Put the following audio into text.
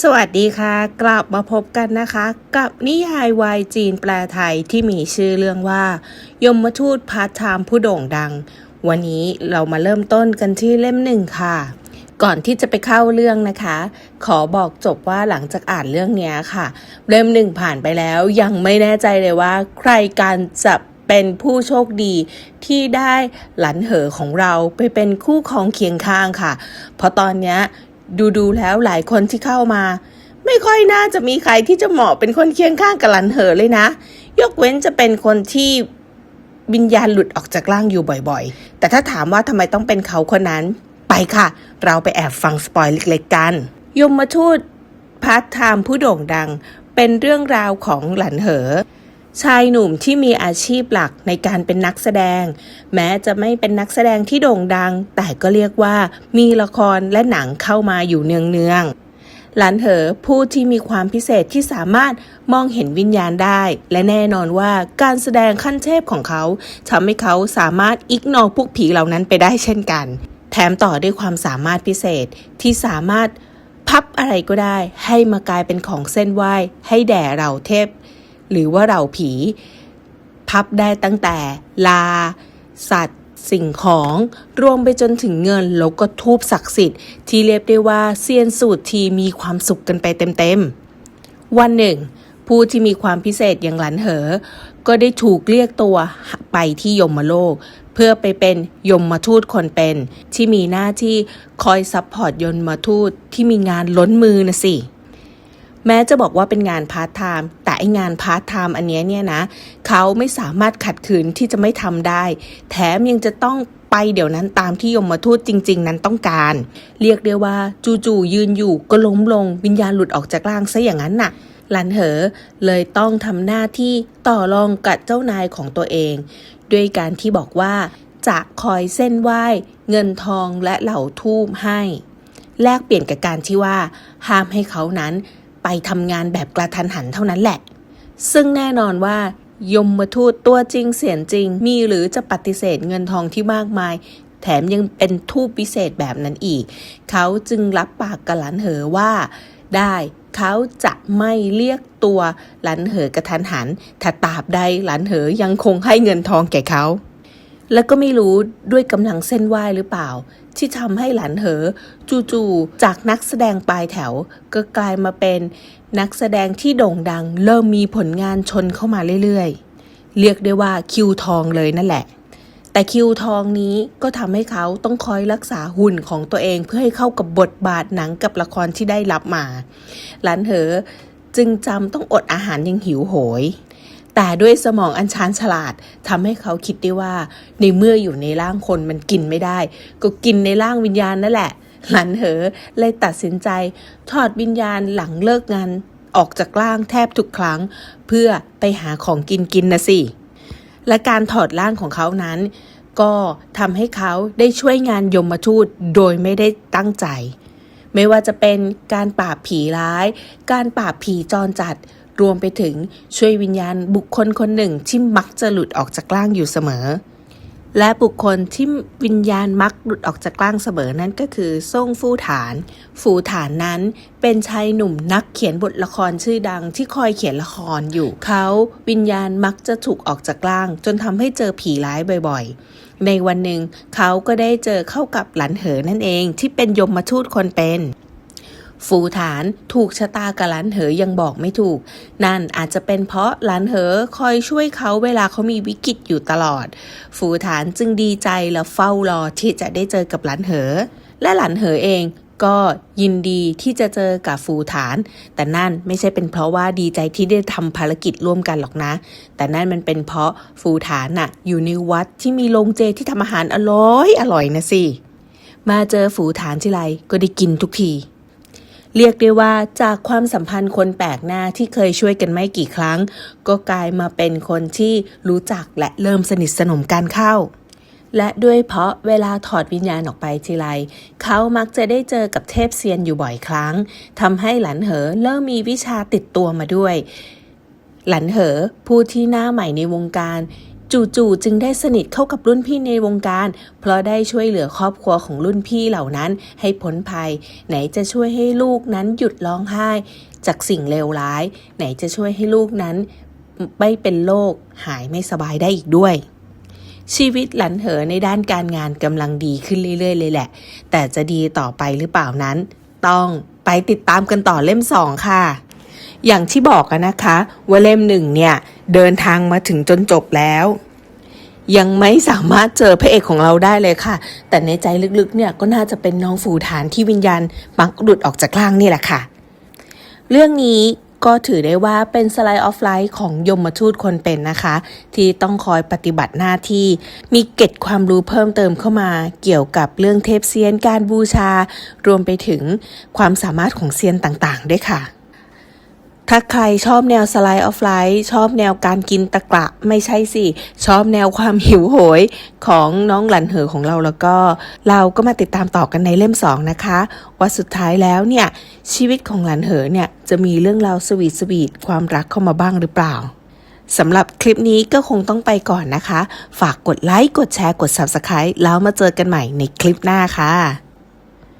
สวัสดีค่ะ กลับมาพบกันนะคะ กับนิยายวายจีนแปลไทยที่มีชื่อเรื่องว่า ยมทูตพาร์ทไทม์ผู้โด่งดัง วันนี้เรามาเริ่มต้นกันที่เล่มหนึ่งค่ะ ก่อนที่จะไปเข้าเรื่องนะคะ ขอบอกจบว่าหลังจากอ่านเรื่องนี้ค่ะ เล่มหนึ่งผ่านไปแล้วยังไม่แน่ใจเลยว่า ใครการจะเป็นผู้โชคดีที่ได้หลันเหอของเราไปเป็นคู่ครองเคียงข้างค่ะ เพราะตอนเนี้ย ดูดูๆแล้วหลายคนที่เข้ามา ไม่ค่อยน่าจะมีใครที่จะเหมาะเป็นคนเคียงข้างกับหลันเหอเลยนะ ยกเว้นจะเป็นคนที่วิญญาณหลุดออกจากร่างอยู่บ่อยๆ แต่ถ้าถามว่าทำไมต้องเป็นเขาคนนั้น ไปค่ะ เราไปแอบฟังสปอยเล็กๆกันยมทูตพาร์ทไทม์ผู้โด่งดัง เป็นเรื่องราวของหลันเหอ ชายหนุ่มที่มีอาชีพหลักในการเป็นนักแสดง แม้จะไม่เป็นนักแสดงที่โด่งดัง แต่ก็เรียกว่ามีละครและหนังเข้ามาอยู่เนืองๆหลานเหอผู้ที่มีความพิเศษที่สามารถมองเห็นวิญญาณได้ และแน่นอนว่าการแสดงขั้นเทพของเขาทำให้เขาสามารถอิกนอพวกผีเหล่านั้นไปได้เช่นกัน แถมต่อด้วยความสามารถพิเศษที่สามารถพับอะไรก็ได้ให้มากลายเป็นของเส้นไหว้ให้แด่เราเทพ หรือว่าเราผี พับได้ตั้งแต่ลา สัตว์ สิ่งของ รวมไปจนถึงเงินแล้วก็ทูบศักดิ์สิทธิ์ ที่เรียกได้ว่าเซียนสูตรทีมีความสุขกันไปเต็มๆ วันหนึ่ง ผู้ที่มีความพิเศษอย่างหลันเหอ ก็ได้ถูกเรียกตัวไปที่ยมโลกเพื่อไปเป็นยมมาทูตคนเป็น ที่มีหน้าที่คอยซัพพอร์ตยมมาทูตที่มีงานล้นมือนะสิ แม้จะบอกว่าเป็นงานพาร์ทไทม์แต่ไองานพาร์ทไทม์อันนี้เนี่ยนะเขาไม่สามารถขัดขืนที่จะไม่ทำได้ แถมยังจะต้องไปเดี๋ยวนั้นตามที่ยมทูตจริง ๆ นั้นต้องการ เรียกได้ว่าจู่ๆยืนอยู่ก็ล้มลงวิญญาณหลุดออกจากร่างซะอย่างนั้นน่ะหลันเหอเลยต้องทำหน้าที่ต่อรองกับเจ้านายของตัวเอง ด้วยการที่บอกว่าจะคอยเส้นไหว้ เงินทองและเหล่าทูบให้ แลกเปลี่ยนกับการที่ว่า ห้ามให้เขานั้น ไปทำงานแบบกระทันหันเท่านั้นแหละ ซึ่งแน่นอนว่ายมมาทูตตัวจริงเสียงจริง มีหรือจะปฏิเสธเงินทองที่มากมาย แถมยังเป็นทูปพิเศษแบบนั้นอีก เขาจึงรับปากกับหลันเหอว่า ได้เขาจะไม่เรียกตัวหลันเหอกระทันหัน ถ้าตราบใดหลันเหอยังคงให้เงินทองแก่เขา แล้วก็ไม่รู้ด้วยกำลังเส้นไหวหรือเปล่า ที่ทำให้หลานเหอ จู่ๆจากนักแสดงปลายแถว ก็กลายมาเป็นนักแสดงที่โด่งดัง เริ่มมีผลงานชนเข้ามาเรื่อยๆ เรียกได้ว่าคิวทองเลยนั่นแหละ แต่คิวทองนี้ก็ทำให้เขาต้องคอยรักษาหุ่นของตัวเองเพื่อให้เข้ากับบทบาทหนังกับละครที่ได้รับมา หลานเหอจึงจำต้องอดอาหารยังหิวโหย แต่ด้วยสมองอันชาญฉลาดทำให้เขาคิดได้ว่า ในเมื่ออยู่ในร่างคนมันกินไม่ได้ ก็กินในร่างวิญญาณนั่นแหละ หลันเหอเลยตัดสินใจ ถอดวิญญาณหลังเลิกงานออกจากร่างแทบทุกครั้ง เพื่อไปหาของกินกินนะสิ และการถอดร่างของเขานั้น ก็ทำให้เขาได้ช่วยงานยมทูตโดยไม่ได้ตั้งใจ ไม่ว่าจะเป็นการปราบผีร้าย การปราบผีจรจัด รวมไปถึงช่วยวิญญาณบุคคลคนหนึ่งที่มักจะหลุดออกจากร่างอยู่เสมอ และบุคคลที่วิญญาณมักหลุดออกจากร่างเสมอนั่นก็คือซ่งฟู่ฐาน ฟูฐานนั้นเป็นชายหนุ่มนักเขียนบทละครชื่อดังที่คอยเขียนละครอยู่ เขาวิญญาณมักจะถูกออกจากร่าง จนทำให้เจอผีร้ายบ่อยๆ ในวันหนึ่งเขาก็ได้เจอเข้ากับหลันเหอนั่นเองที่เป็นยมมาทูตคนเป็น ฟูฐานถูกชะตากับหลานเหอยังบอกไม่ถูก นั่นอาจจะเป็นเพราะหลานเหอคอยช่วยเขาเวลาเขามีวิกฤตอยู่ตลอด ฟูฐานจึงดีใจและเฝ้ารอที่จะได้เจอกับหลานเหอ และหลานเหอเองก็ยินดีที่จะเจอกับฟูฐาน แต่นั่นไม่ใช่เป็นเพราะว่าดีใจที่ได้ทำภารกิจร่วมกันหรอกนะ แต่นั่นมันเป็นเพราะฟูฐานน่ะ อยู่ในวัดที่มีโรงเจที่ทำอาหารอร่อยอร่อยนะสิ มาเจอฟูฐานที่ไรก็ได้กินทุกที เรียกได้ว่าจากความสัมพันธ์คนแปลกหน้าที่เคยช่วยกันไม่กี่ครั้ง ก็กลายมาเป็นคนที่รู้จักและเริ่มสนิทสนมกันเข้า และด้วยเพราะเวลาถอดวิญญาณออกไปทีไรเขามักจะได้เจอกับเทพเซียนอยู่บ่อยครั้งทำให้หลันเหอเริ่มมีวิชาติดตัวมาด้วย หลันเหอผู้ที่หน้าใหม่ในวงการ จู่ๆจึงได้สนิทเข้ากับรุ่นพี่ในวงการ เพราะได้ช่วยเหลือครอบครัวของรุ่นพี่เหล่านั้นให้พ้นภัย ไหนจะช่วยให้ลูกนั้นหยุดร้องไห้ จากสิ่งเลวร้าย ไหนจะช่วยให้ลูกนั้นไม่เป็นโรคหายไม่สบายได้อีกด้วย ชีวิตหลันเหอในด้านการงานกำลังดีขึ้นเรื่อยๆ เลยแหละ แต่จะดีต่อไปหรือเปล่านั้น ต้องไปติดตามกันต่อเล่ม2ค่ะ อย่างที่บอกกันนะคะ ว่าเล่มหนึ่งเนี่ย เดินทางมาถึงจนจบแล้ว ยังไม่สามารถเจอพระเอกของเราได้เลยค่ะ แต่ในใจลึกๆเนี่ยก็น่าจะเป็นน้องฝูฐานที่วิญญาณมักหลุดออกจากร่างนี่แหละค่ะ เรื่องนี้ก็ถือได้ว่าเป็นสไลด์ออฟไลน์ของยมทูตคนเป็นนะคะ ที่ต้องคอยปฏิบัติหน้าที่ มีเก็ดความรู้เพิ่มเติมเข้ามาเกี่ยวกับเรื่องเทพเซียนการบูชา รวมไปถึงความสามารถของเซียนต่างๆ ด้วยค่ะ ถ้าใครชอบแนวสไลด์ออฟไลน์ชอบแนวการกินตะกระไม่ใช่สิ ชอบแนวความหิวโหยของน้องหลันเหอของเราแล้วก็ เราก็มาติดตามต่อกันในเล่ม2นะคะว่าสุดท้ายแล้วเนี่ย ชีวิตของหลันเหอเนี่ยจะมีเรื่องราวสวีทสวีทความรักเข้ามาบ้างหรือเปล่าสำหรับคลิปนี้ก็คงต้องไปก่อนนะคะ ฝากกดไลค์กดแชร์กด Subscribe แล้วมาเจอกันใหม่ในคลิปหน้าค่ะ